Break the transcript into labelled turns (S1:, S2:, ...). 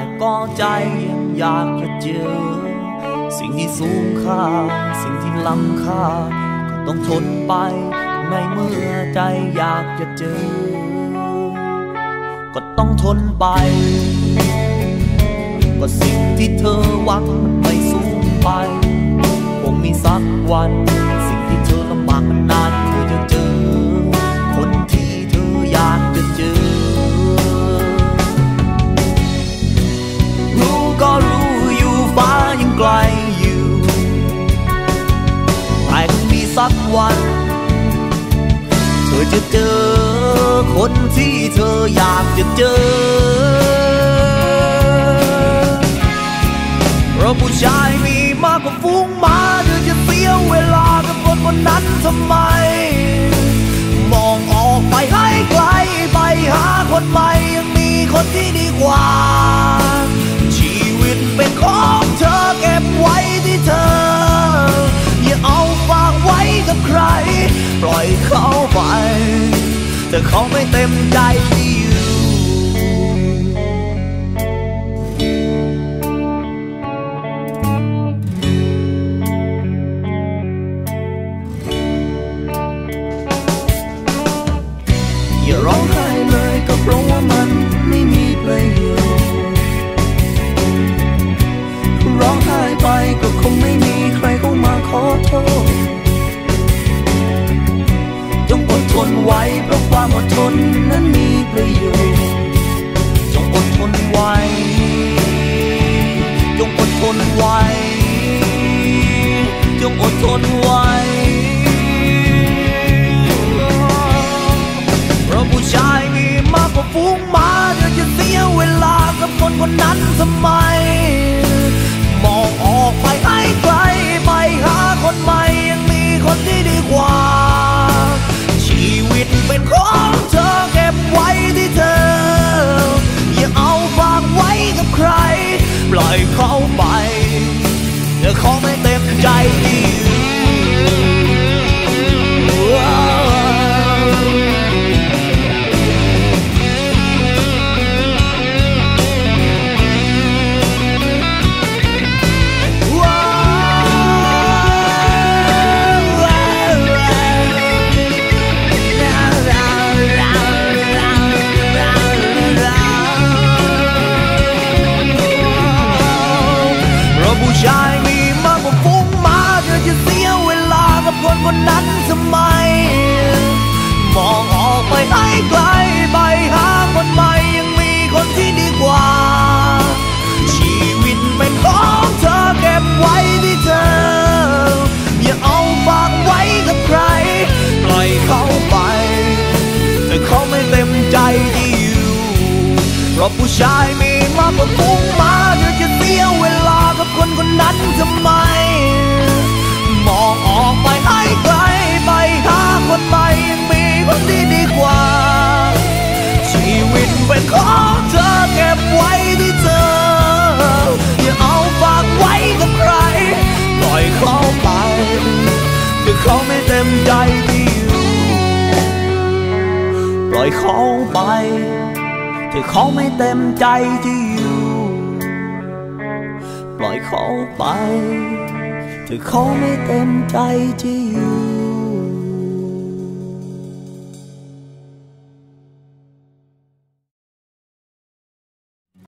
S1: แต่ก็ใจยังอยากจะเจอ สิ่งที่สูงค่า สิ่งที่ล้ำค่า ก็ต้องทนไป ในเมื่อใจอยากจะเจอ ก็ต้องทนไป ก็สิ่งที่เธอหวังมันไม่สูงไป คงมีสักวัน สิ่งที่เธอลำบากมัน สักวัน เธอจะเจอคนที่เธออยากจะเจอ เพราะผู้ชายมีมากกว่าฟุ้งมาเธอจะเสียเวลากับคนคนนั้นทำไม มองออกไปให้ไกลไปหาคนใหม่ยังมีคนที่ดีกว่า ปล่อยเขาไป แต่เขาไม่เต็มใจดี จงอดทนไว้ จงอดทนไว้เพราะผู้ชายมีมากกว่าฟูงมาเธอจะเสียเวลากับคนคนนั้นทำไมม ล่อยเขาไปเธอขาไม่เต็มใจ ไปให้ไกลไปหาคนใหม่ยังมีคนที่ดีกว่า ชีวิตเป็นของเธอเก็บไว้ที่เธอ อย่าเอาฝากไว้กับใคร ปล่อยเขาไป แต่เขาไม่เต็มใจที่อยู่ เพราะผู้ชายมีมากกว่าฟุ้งมา เขาไม่เต็มใจที่อยู่ปล่อยเขาไปถ้าเขาไม่เต็มใจที่อยู่ปล่อยเขาไปถ้าเขาไม่เต็มใจที่อยู่